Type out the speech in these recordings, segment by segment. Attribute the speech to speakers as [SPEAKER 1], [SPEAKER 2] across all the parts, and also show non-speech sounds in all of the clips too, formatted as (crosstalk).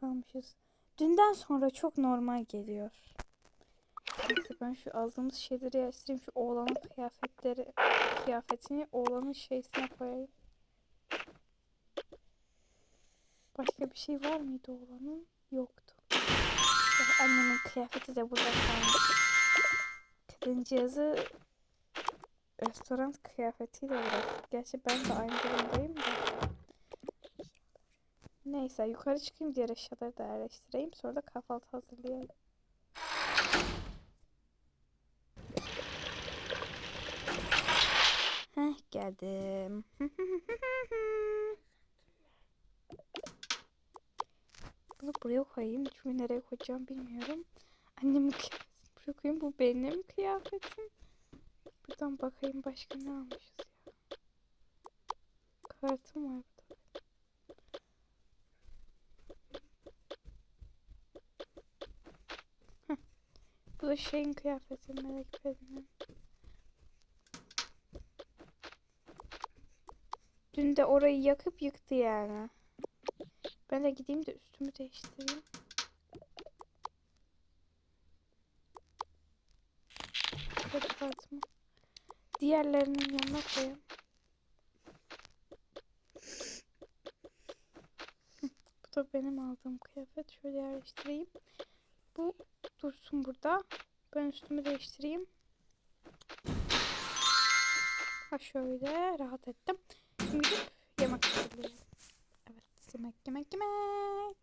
[SPEAKER 1] kalmışız. Dünden sonra çok normal geliyor. Neyse ben şu aldığımız şeyleri yerleştireyim. Şu oğlanın kıyafetleri, kıyafetini oğlanın şeysine koyayım. Başka bir şey var mıydı oğlanın? Yoktu. Ya Annemin kıyafeti de burada kalmış. Kadıncağızı restoran kıyafetiyle bıraktık. Gerçi ben de aynı durumdayım da. Neyse yukarı çıkayım diğer eşyaları da yerleştireyim. Sonra da kahvaltı hazırlayayım. Heh geldim. (laughs) Bunu buraya koyayım. Çünkü nereye koyacağım bilmiyorum. Annemin kıyafetini buraya koyayım. Bu benim kıyafetim. Buradan bakayım başka ne almışız ya. Kartım var Bu da şeyin kıyafeti Melek Pelin'in. Dün de orayı yakıp yıktı yani. Ben de gideyim de üstümü değiştireyim. Diğerlerinin yanına koyayım. (laughs) Bu da benim aldığım kıyafet. Şöyle yerleştireyim. Bu dursun burada. Ben üstümü değiştireyim. Ha şöyle rahat ettim. Şimdi gidip yemek hazırlayayım. Evet yemek yemek yemek.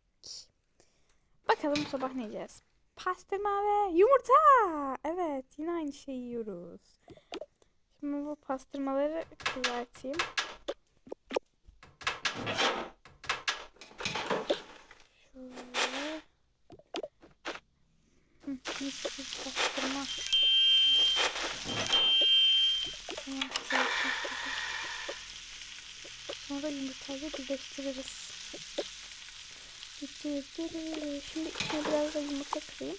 [SPEAKER 1] Bakalım sabah ne yiyeceğiz? Pastırma ve yumurta. Evet yine aynı şeyi yiyoruz. Şimdi bu pastırmaları kızartayım. Şöyle. Şöyle. Sonra yumurtayla birleştiririz. Şimdi içine biraz da yumurta kırayım.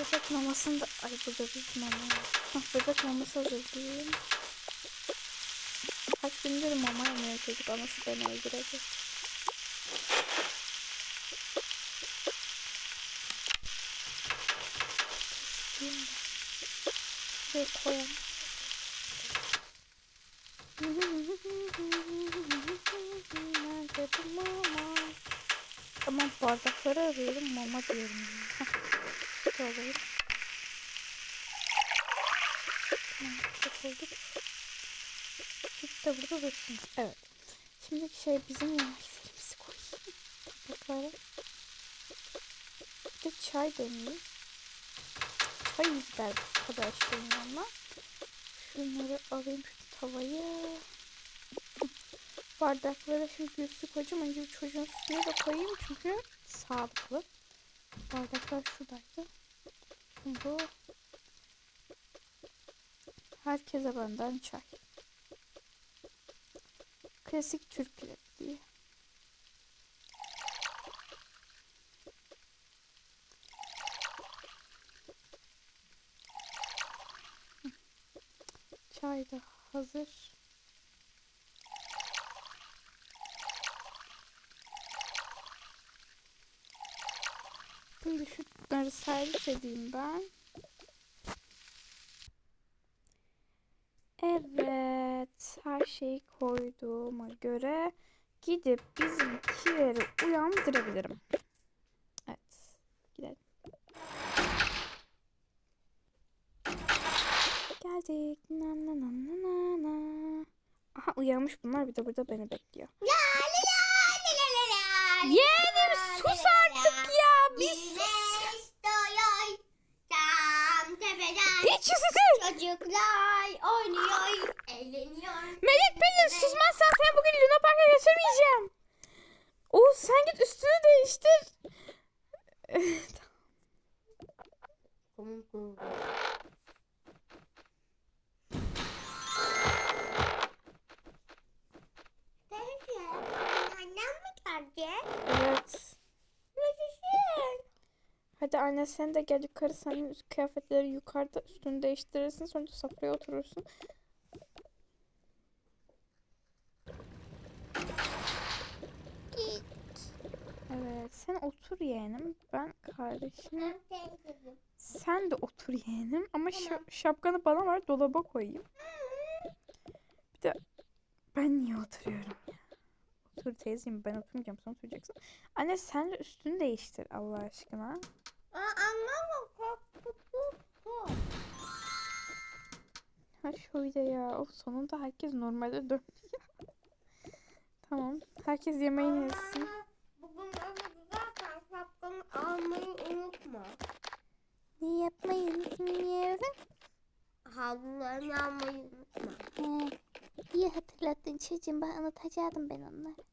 [SPEAKER 1] Bebek mamasını da... Ay burada bir mama var. Hah, bebek maması hazırlayayım. Kaç gündür mama yemiyor çocuk. Anası beni öldürecek. Şuraya koyalım. Nerede mama? Tamam bardakları arıyorum mama diyorum. alayım. Tamam çok. De burada dursun. Evet. Şimdi şey bizim yemeklerimizi koyayım. Tabaklara. Bir de çay demleyeyim. Çay gider arkadaşlarım yanına. Şunları alayım şu tavayı. Bardaklara şimdi bir su koyacağım. Önce bir çocuğun sütünü de koyayım çünkü sağlıklı. Bardaklar şuradaydı. Bu. Herkese benden çay. Klasik Türk repliği. Çay da hazır. Şimdi şunları servis edeyim ben. Evet, her şeyi koyduğuma göre gidip bizimkileri uyandırabilirim. Evet, gidelim. Geldik. Na na na na na. Aha uyanmış bunlar bir de burada beni bekliyor. Yeğenim sus artık ya. Bir sus. Hiç sesi.
[SPEAKER 2] Çocuklar oynuyor, eğleniyor.
[SPEAKER 1] Melek Pelin susmazsan seni bugün Luna Park'a götürmeyeceğim. Oğuz sen git üstünü değiştir.
[SPEAKER 2] Teyze, annem mi geldi?
[SPEAKER 1] evet.
[SPEAKER 2] Nasılsın?
[SPEAKER 1] Hadi anne sen de gel yukarı senin üst kıyafetleri yukarıda üstünü değiştirirsin sonra da sofraya oturursun. Sen otur yeğenim. Ben kardeşim.
[SPEAKER 2] Ben teyzeyim.
[SPEAKER 1] Sen de otur yeğenim. Ama
[SPEAKER 2] Tamam.
[SPEAKER 1] şapkanı bana ver dolaba koyayım. Bir de ben niye oturuyorum ya? Otur teyzeciğim ben oturmayacağım sen oturacaksın. Anne sen de üstünü değiştir Allah aşkına.
[SPEAKER 2] Aa, anlamam. Korktu. korktu.
[SPEAKER 1] Ha şöyle ya. Of sonunda herkes normale döndü ya. Tamam. Herkes yemeğini yesin.
[SPEAKER 2] Ama Bugün öyle güzelken şapkanı almayı unutma.
[SPEAKER 1] Ne yapmayı unutmayalım.
[SPEAKER 2] Havlularını almayı unutma.
[SPEAKER 1] He, iyi hatırlattın çocuğum. Ben unutacaktım ben onları.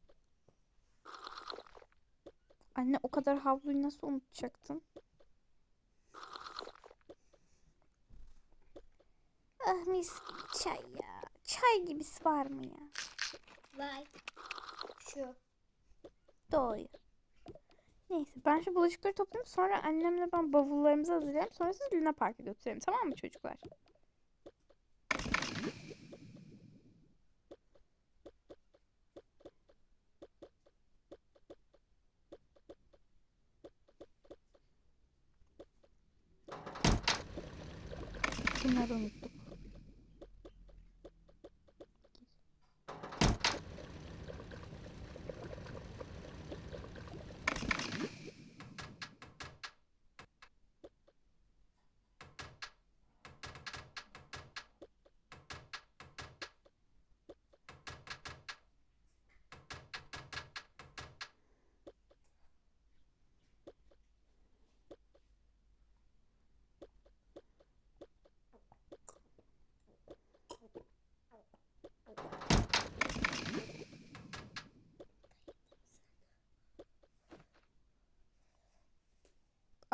[SPEAKER 1] Anne o kadar havluyu nasıl unutacaktın? Ah mis çay ya. Çay gibisi var mı ya?
[SPEAKER 2] Vay. Şu.
[SPEAKER 1] Doğru. Neyse ben şu bulaşıkları toplayayım sonra annemle ben bavullarımızı hazırlayalım sonra siz Luna Park'a götürelim tamam mı çocuklar? una donde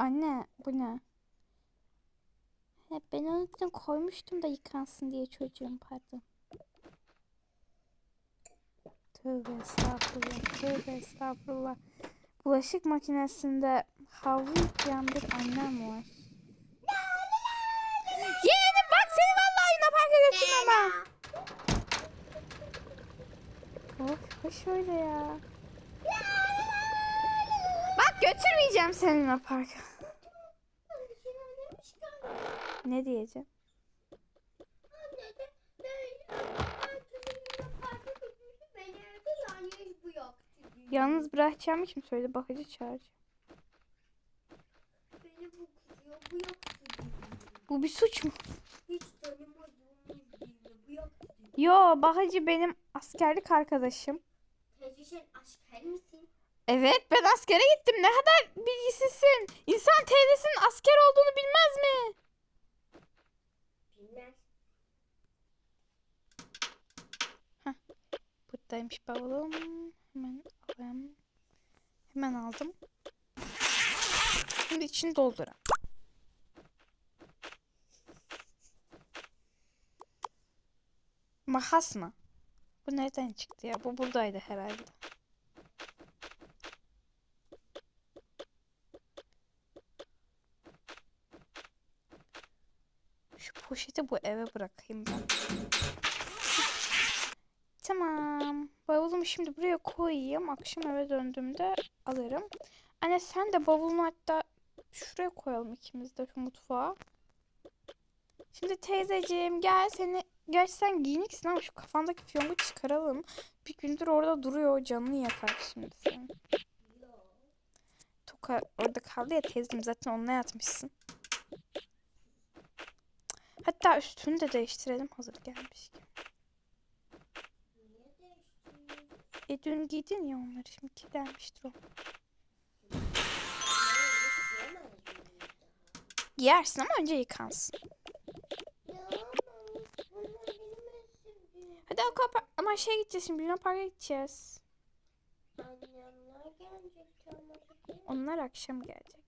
[SPEAKER 1] Anne bu ne? He, ben onu dün koymuştum da yıkansın diye çocuğum pardon. Tövbe estağfurullah. Tövbe estağfurullah. Bulaşık makinesinde havlu yıkayan bir annem var. Yeğenim bak seni vallahi Luna Park'a götürmem ha. Of hoş öyle ya. Bak götürmeyeceğim seni Park'a. Ne diyeceğim? Yalnız bırakacağım kim söyle bakıcı çağıracağım.
[SPEAKER 2] Bu
[SPEAKER 1] bir suç mu? Yo bakıcı benim askerlik arkadaşım.
[SPEAKER 2] Asker misin?
[SPEAKER 1] Evet ben askere gittim. Ne kadar bilgisizsin. İnsan teyzesinin asker olduğunu bilmez mi?
[SPEAKER 2] Bilmez.
[SPEAKER 1] Buradaymış bavulum. Hemen alayım. Hemen aldım. Şimdi içini dolduram. Makas mı? Bu nereden çıktı ya? Bu buradaydı herhalde. Şu poşeti bu eve bırakayım ben. Tamam. Bavulumu şimdi buraya koyayım. Akşam eve döndüğümde alırım. Anne sen de bavulunu hatta şuraya koyalım ikimiz de şu mutfağa. Şimdi teyzeciğim gel seni Gerçi sen giyiniksin ama şu kafandaki fiyongu çıkaralım. Bir gündür orada duruyor canını yakar şimdi senin. Toka orada kaldı ya teyzem zaten onunla yatmışsın. Hatta üstünü de değiştirelim hazır gelmişken.
[SPEAKER 2] Niye
[SPEAKER 1] E dün giydin ya onları şimdi kirlenmiştir o. Giyersin ama önce yıkansın. Hadi Aqua ama şey gideceğiz şimdi Luna Park'a gideceğiz. Onlar akşam gelecek.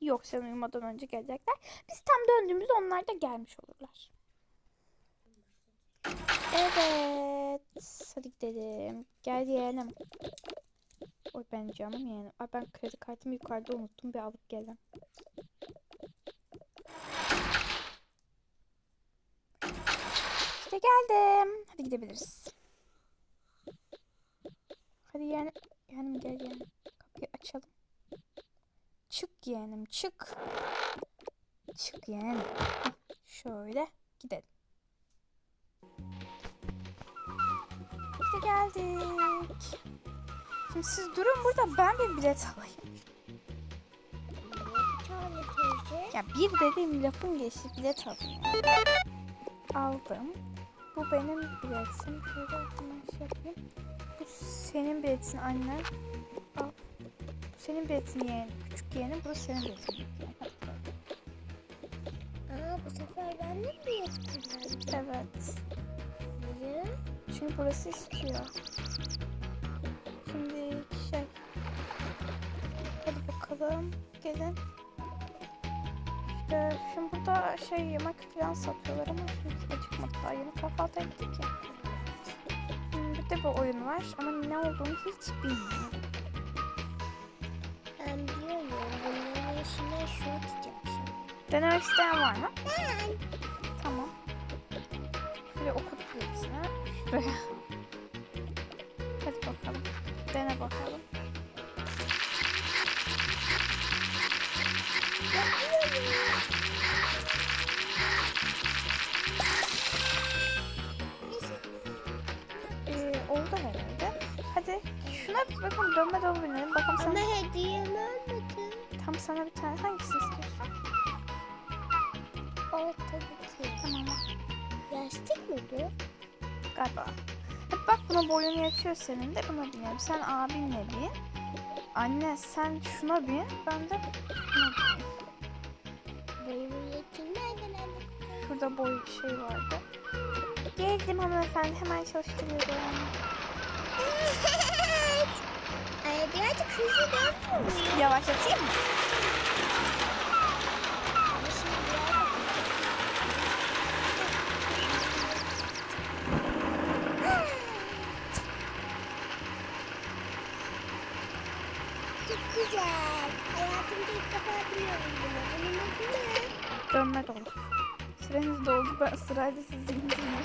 [SPEAKER 1] Yok sen uyumadan önce gelecekler. Biz tam döndüğümüzde onlar da gelmiş olurlar. Evet. Hadi gidelim. Gel yeğenim. Oy ben canım yeğenim. Ay ben kredi kartımı yukarıda unuttum. Bir alıp gelem. İşte geldim. Hadi gidebiliriz. Hadi yeğenim. Yeğenim gel yeğenim. Kapıyı açalım. Çık yeğenim çık. Çık yeğenim. Şöyle gidelim. Geldik. Şimdi siz durun burada ben bir bilet alayım.
[SPEAKER 2] Bir tane teyze.
[SPEAKER 1] Ya bir dediğim lafın geçti bilet alayım. Aldım. Bu benim biletim. Şöyle hemen şey yapayım. Bu senin biletin anne. Al. Bu senin biletin yeğen. Küçük yeğenim. Bu senin biletin.
[SPEAKER 2] Aa bu sefer ben de mi yetkilendim?
[SPEAKER 1] Evet.
[SPEAKER 2] Niye?
[SPEAKER 1] Çünkü burası istiyor. Şimdi şey. Hadi bakalım. Gelin. İşte şimdi burada şey yemek falan satıyorlar ama şimdi acıkmadık daha yeni kahvaltı ettik ya. Bir de bu oyun var ama ne olduğunu hiç bilmiyorum.
[SPEAKER 2] Ben biliyorum. Bunların yaşına şu atacağım şimdi.
[SPEAKER 1] Denemek isteyen var mı?
[SPEAKER 2] Ben.
[SPEAKER 1] Şuraya. Hadi bakalım. Dene bakalım. Ee, oldu herhalde. Hadi şuna bir bakalım dönme dolabı binelim. Bakalım
[SPEAKER 2] Ama
[SPEAKER 1] sana.
[SPEAKER 2] hediyemi almadın.
[SPEAKER 1] Tam sana bir tane hangisini istiyorsun?
[SPEAKER 2] Evet tabii ki.
[SPEAKER 1] Tamam.
[SPEAKER 2] Yastık mı bu?
[SPEAKER 1] Galiba. Hadi bak buna boyun yetiyor senin de buna binelim. Sen abinle bin. Anne sen şuna bin. Ben de buna
[SPEAKER 2] yetinmeden aldım.
[SPEAKER 1] Şurada boy şey vardı. Geldim hanımefendi hemen çalıştırıyorum. (laughs)
[SPEAKER 2] Ay birazcık hızlı dönmüyor?
[SPEAKER 1] Yavaşlatayım mı?
[SPEAKER 2] Ama şimdi biraz Çok güzel. Hayatımda ilk defa biniyorum buna. Bunun adı ne?
[SPEAKER 1] Dönme doldu. Süreniz doldu. Ben sırayla sizi indireyim.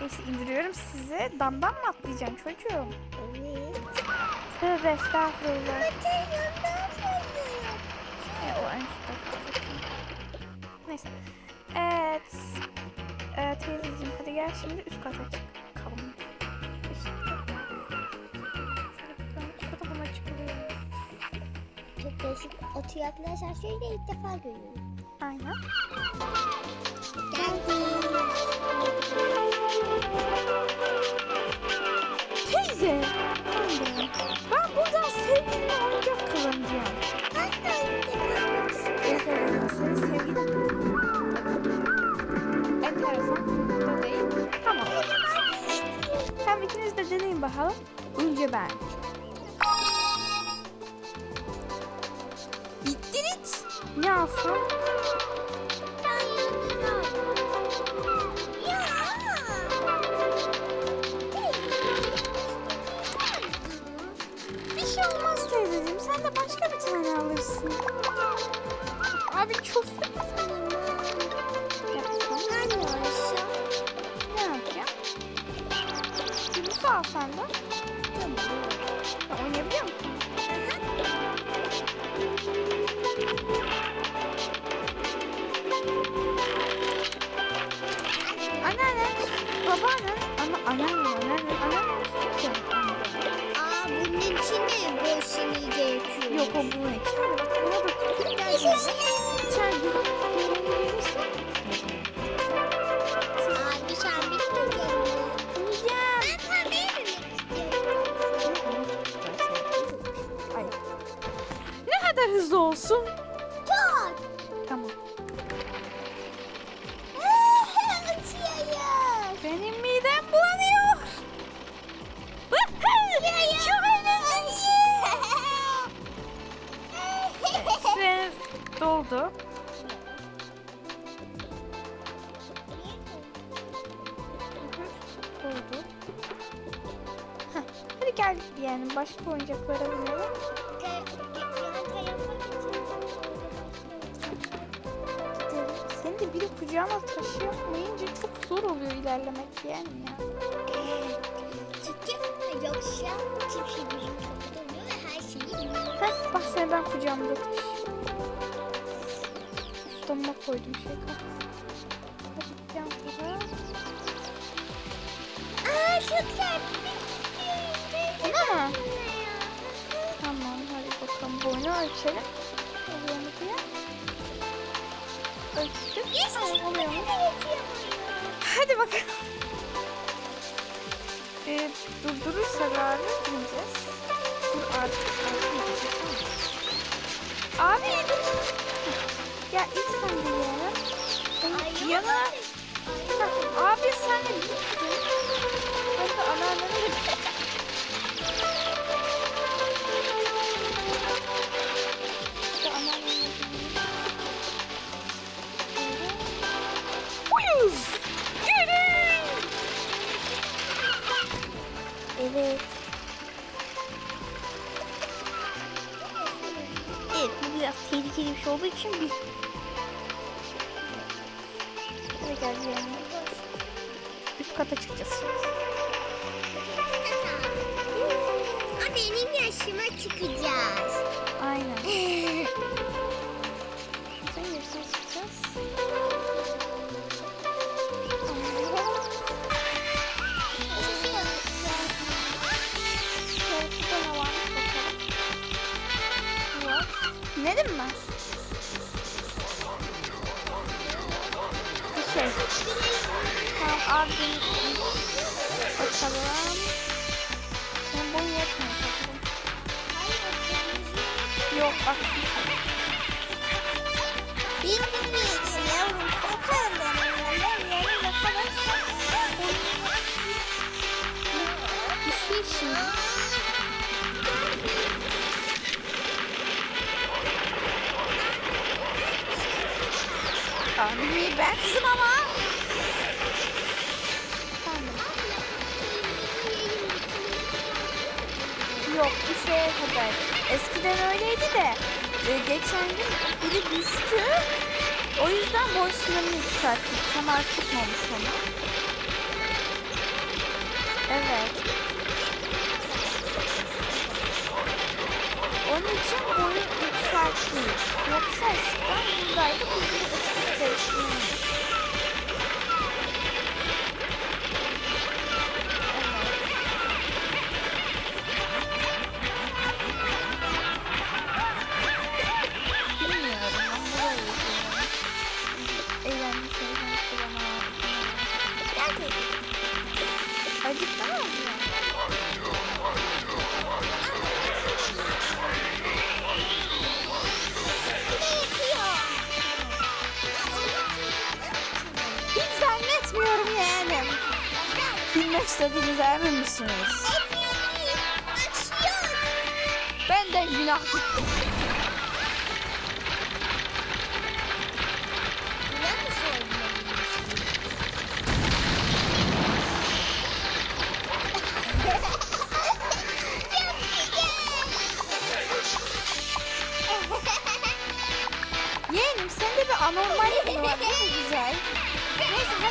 [SPEAKER 1] Neyse indiriyorum sizi. Damdan mı atlayacaksın çocuğum?
[SPEAKER 2] Evet.
[SPEAKER 1] Tövbe estağfurullah.
[SPEAKER 2] Telefondan söylüyorum.
[SPEAKER 1] E, o en. Neyse. Evet. Ee, teyzeciğim hadi gel şimdi üst kata çıkalım.
[SPEAKER 2] Değişik oturaklı asansörü de ilk defa görüyorum.
[SPEAKER 1] Aynen. Teyze. Ben buradan sevgilimle oyuncak kazanacağım.
[SPEAKER 2] Ben de kalmak istiyorum.
[SPEAKER 1] Senin sevgilin. Enteresan. Da değil. Tamam. Hem ikiniz de deneyin bakalım. Önce ben. Ne alsam? Bir şey olmaz teyzeciğim. Sen de başka bir tane alırsın. Abi çok
[SPEAKER 2] Tamam.
[SPEAKER 1] Olsun.
[SPEAKER 2] Çok.
[SPEAKER 1] Tamam. (laughs)
[SPEAKER 2] Uçuyoruz.
[SPEAKER 1] Benim midem bulanıyor. Çok eğlenceli. Süreniz doldu. Doldu. Heh, Hadi gel yani başka oyuncaklara ya.
[SPEAKER 2] Çünkü yoksa bizim kapıda oluyor ve her şeyi yiyor.
[SPEAKER 1] Bak seni ben kucağımda taşıyorum. Ustamına koydum şey kap. Hadi yan tarafa.
[SPEAKER 2] Aa çok güzel.
[SPEAKER 1] Buna mı? Tamam hadi bakalım boyunu ölçelim. Oluyor mu diye. Ölçtük. Tamam oluyor mu? Hadi bakalım. Ee, durdurursa galiba bineceğiz. Dur artık. Abi dur. Ya ilk sen de. Ben yana. Abi sen de bitsin. Ben de de olduğu için bir... Hadi gel bir yanına. Üst kata çıkacağız
[SPEAKER 2] benim yaşıma çıkacağız.
[SPEAKER 1] Aynen. (laughs) bakalım. Boyun yetmiyor bakalım. Yok bak.
[SPEAKER 2] Bilmiyorum yavrum. Bakalım ben onlardan yarın yakalarsan.
[SPEAKER 1] Düşüyorsun. Abi ben kızım ama. Yok bir şeye kadar. Eskiden öyleydi de e, geçen gün biri düştü. O yüzden boy sınırını yükselttik. Kemer tutmamış onu. Evet. Onun için boyu yükselttik. Yoksa eskiden buradaydı. Biz de etiket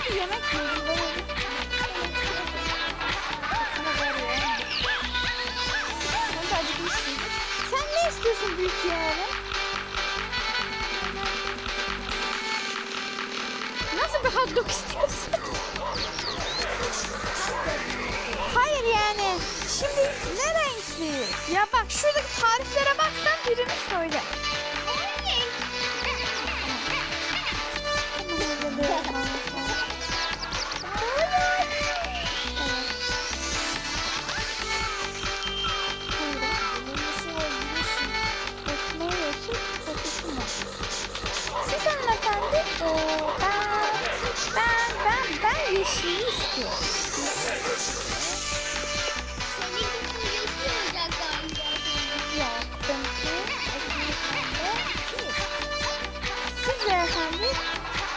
[SPEAKER 1] Hadi yemek onu... Sana ver ya. Sen de acıkmışsın. Sen ne istiyorsun büyük yeğenim? Nasıl bir hot dog istiyorsun? Hayır yani. Şimdi ne renkli? Ya bak şuradaki tariflere baksan birini söyle.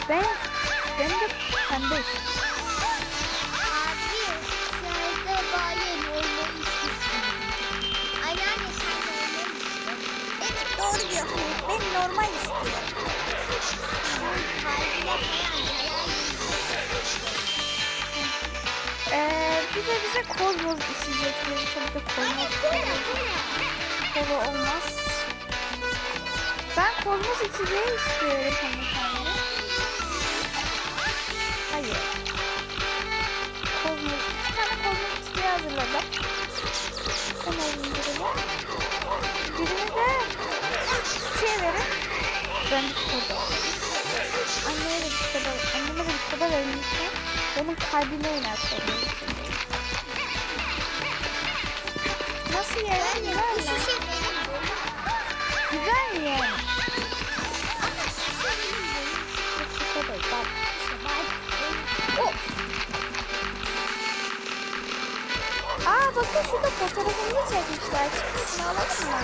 [SPEAKER 1] Ben, ben de pembe Abi sen de bayan olmak istiyorsun. Anneanne sen de.
[SPEAKER 2] Evet doğru diyorsun.
[SPEAKER 1] Ben normal istiyorum.
[SPEAKER 2] Şu kalbine
[SPEAKER 1] falan ee, bir de bize kozmoz içecekleri tabii de kozmoz. Kola olmaz. Ben kozmoz içeceği istiyorum. Birini. De çiçeğe verin. Ben bir soda. Anneye de bir soda, anneme de bir soda verin lütfen. Benim kalbime iner soda. Nasıl yani? Güzel mi? Güzel mi bakın şurada fotoğrafımızı çekmişler. Çıkmasını alalım mı?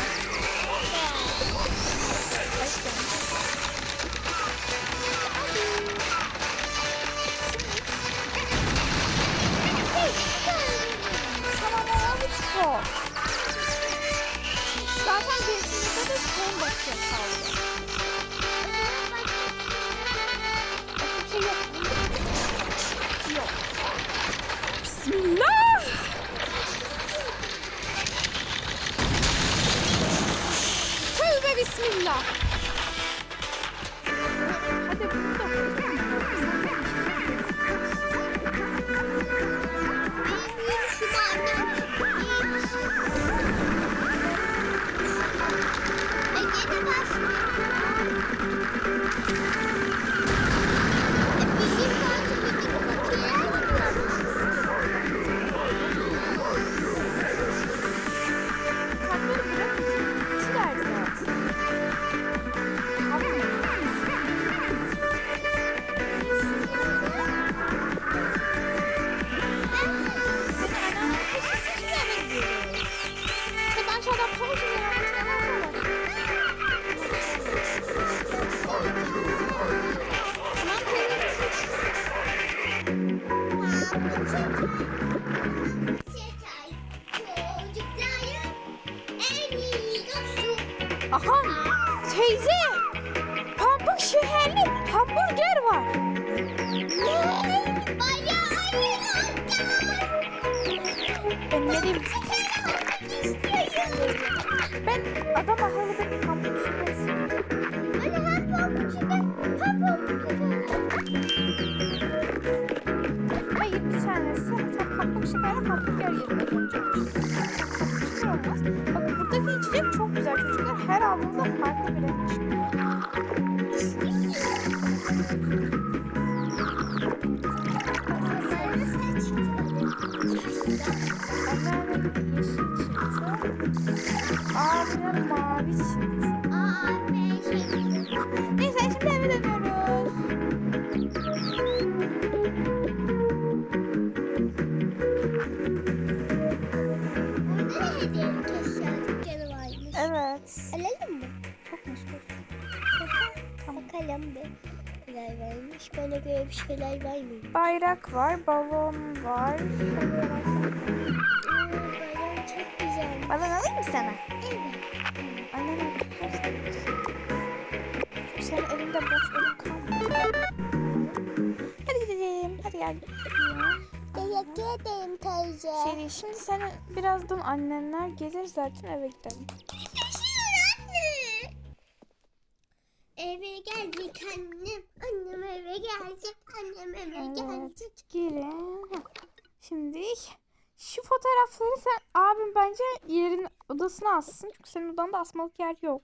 [SPEAKER 1] Tamam alalım son. Zaten birisinde de son bakıyor kaldı. Bismillah. Aha teyze. Pamuk şekerli hamburger var.
[SPEAKER 2] Bayağı
[SPEAKER 1] yerim.
[SPEAKER 2] istiyorum.
[SPEAKER 1] Ben adam akıllı bir pamuk şeker istiyorum.
[SPEAKER 2] Bana hem pamukçuda hem pamukçuda.
[SPEAKER 1] Hayır bir tanesi. Hatta pamuk şekerli hamburger yerine koyacağım.
[SPEAKER 2] Göre bir şeyler var mı?
[SPEAKER 1] Bayrak var, balon var.
[SPEAKER 2] Aa, balon çok güzel.
[SPEAKER 1] Balon alayım mı sana?
[SPEAKER 2] Evet.
[SPEAKER 1] Annene Çünkü senin elinde boş elin kalmıyor. Hadi gidelim. Hadi gel.
[SPEAKER 2] Teşekkür ederim teyze.
[SPEAKER 1] Şey şimdi sen birazdan annenler gelir zaten eve gidelim.
[SPEAKER 2] Yaşıyor anne. Eve geldik annem. Annem eve gelecek. Annem eve
[SPEAKER 1] Evet.
[SPEAKER 2] gelecek.
[SPEAKER 1] Gelin. Şimdi şu fotoğrafları sen abim bence yerin odasına assın. Çünkü senin odanda asmalık yer yok.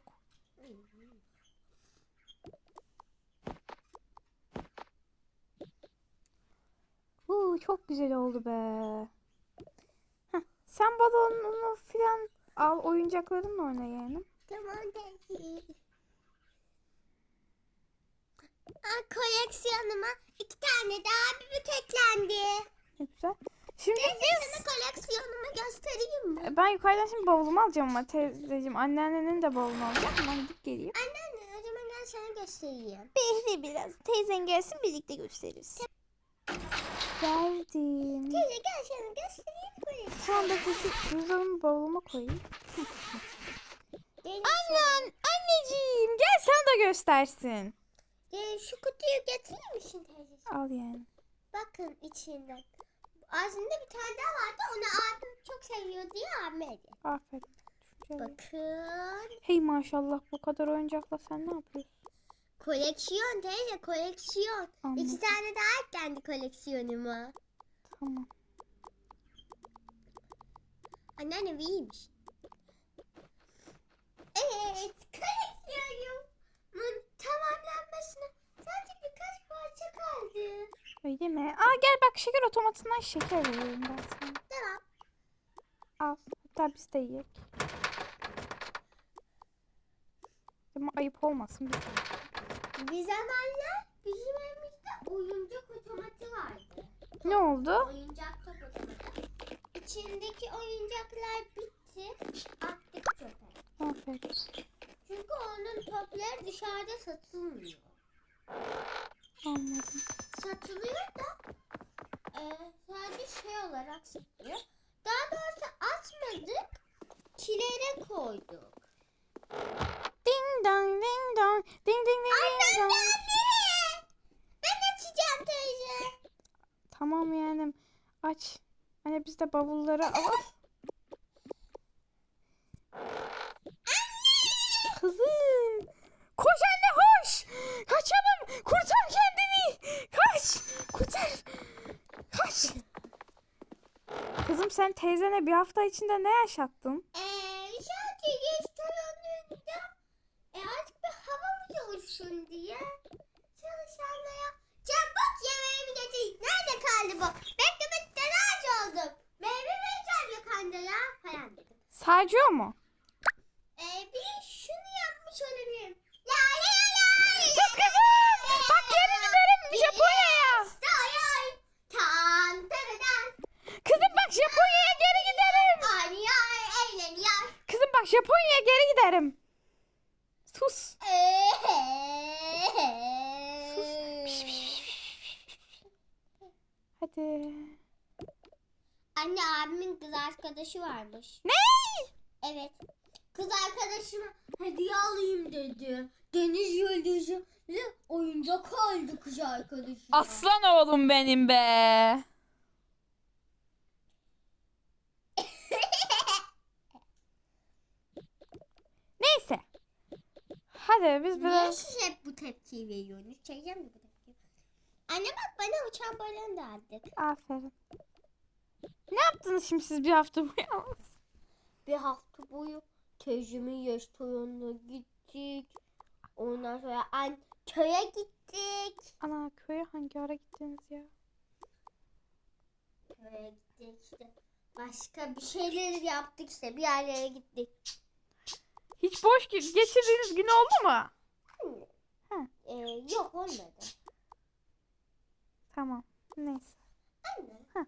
[SPEAKER 1] Uuu çok güzel oldu be. Heh, sen balonunu filan al oyuncaklarınla oyna yeğenim.
[SPEAKER 2] Tamam teyze. (laughs) Aa, koleksiyonuma iki tane daha bir eklendi.
[SPEAKER 1] Ne güzel. Şimdi
[SPEAKER 2] Teyze
[SPEAKER 1] biz...
[SPEAKER 2] sana koleksiyonumu göstereyim mi?
[SPEAKER 1] E, Ben yukarıdan şimdi bavulumu alacağım ama teyzeciğim anneannenin de bavulunu alacağım. Ben gidip geleyim.
[SPEAKER 2] Anneanne o zaman gel sana göstereyim.
[SPEAKER 1] Bekle biraz. Teyzen gelsin birlikte gösteririz. Geldim.
[SPEAKER 2] Teyze gel sana göstereyim koleksiyonu.
[SPEAKER 1] Şu anda şu cüzdanımı bavuluma koyayım. Annen, anneciğim gel sana da göstersin.
[SPEAKER 2] Gelin şu kutuyu getirir misin teyze?
[SPEAKER 1] Al yani.
[SPEAKER 2] Bakın içinden. Aslında bir tane daha vardı. Onu abim çok seviyor diye hediye.
[SPEAKER 1] Aferin. Düşünceli.
[SPEAKER 2] Bakın.
[SPEAKER 1] Hey maşallah bu kadar oyuncakla sen ne yapıyorsun?
[SPEAKER 2] Koleksiyon teyze koleksiyon.
[SPEAKER 1] Anladım.
[SPEAKER 2] İki tane daha eklendi koleksiyonuma.
[SPEAKER 1] Tamam.
[SPEAKER 2] Anneannem iyiymiş. Evet koleksiyonumun tamamlanmasına sadece birkaç parça kaldı.
[SPEAKER 1] Öyle mi? Aa gel bak şeker otomatından şeker veriyorum ben sana.
[SPEAKER 2] Tamam.
[SPEAKER 1] Al. Hatta biz de yiyek. Ama ayıp olmasın biz de.
[SPEAKER 2] Bir zamanlar bizim evimizde oyuncak otomatı vardı.
[SPEAKER 1] Ne oldu?
[SPEAKER 2] Oyuncak top otomatı. İçindeki oyuncaklar bitti. Attık çöpe.
[SPEAKER 1] Aferin.
[SPEAKER 2] Çünkü onun topları dışarıda satılmıyor.
[SPEAKER 1] Anladım.
[SPEAKER 2] Satılıyor da e, sadece şey olarak satılıyor. Daha doğrusu atmadık. Kilere koyduk.
[SPEAKER 1] Ding dong ding dong. Ding ding ding ding dong.
[SPEAKER 2] Ben açacağım teyze.
[SPEAKER 1] Tamam yeğenim. Aç. Hani biz de bavulları al. (laughs) teyzene bir hafta içinde ne yaşattın?
[SPEAKER 2] Eee sadece restoranında e, artık bir havamız olsun diye çalışanlara çabuk yemeğimi getir. Nerede kaldı bu? Beklemek telaş oldum. Meyve vereceğim lokantaya falan dedim.
[SPEAKER 1] Sağcıyor mu?
[SPEAKER 2] Ee, bir şunu yapmış olabilirim. La la la la.
[SPEAKER 1] Sus kızım. Bak geri giderim Japonya'ya.
[SPEAKER 2] Ay tam tepeden.
[SPEAKER 1] Kızım bak Japonya'ya geri giderim.
[SPEAKER 2] Oynuyor, eğleniyor.
[SPEAKER 1] Kızım bak Japonya'ya geri giderim. Sus. Hadi.
[SPEAKER 2] Anne abimin kız arkadaşı varmış.
[SPEAKER 1] Ne?
[SPEAKER 2] Evet. Kız arkadaşıma hediye alayım dedi. Deniz yıldızı oyuncak aldı kız arkadaşı.
[SPEAKER 1] Aslan oğlum benim be. Neyse. Hadi biz
[SPEAKER 2] Niye
[SPEAKER 1] biraz...
[SPEAKER 2] siz hep bu tepkiyi veriyorsunuz? Çekeceğim de bu tepkiyi. Anne bak bana uçan balon da aldık.
[SPEAKER 1] Aferin. Ne yaptınız şimdi siz bir hafta boyu?
[SPEAKER 2] Bir hafta boyu teyzemin restoranına gittik. Ondan sonra an köye gittik.
[SPEAKER 1] Ana köye hangi ara gittiniz ya?
[SPEAKER 2] Köye gittik işte. Başka bir şeyler yaptık işte. Bir yerlere gittik.
[SPEAKER 1] Hiç boş ge- geçirdiğiniz gün oldu mu?
[SPEAKER 2] Ee, yok olmadı.
[SPEAKER 1] Tamam. Neyse.
[SPEAKER 2] Anne.
[SPEAKER 1] Heh.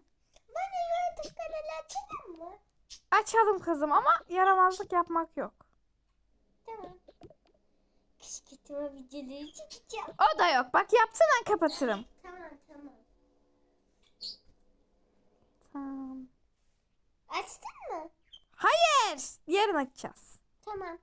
[SPEAKER 2] Bana YouTube kanalı açalım mı?
[SPEAKER 1] Açalım kızım ama yaramazlık yapmak yok.
[SPEAKER 2] Tamam. Kışkırtma videoları çekeceğim.
[SPEAKER 1] O da yok. Bak yapsana kapatırım.
[SPEAKER 2] Tamam tamam.
[SPEAKER 1] Tamam.
[SPEAKER 2] Açtın mı?
[SPEAKER 1] Hayır. Yarın açacağız.
[SPEAKER 2] Tamam.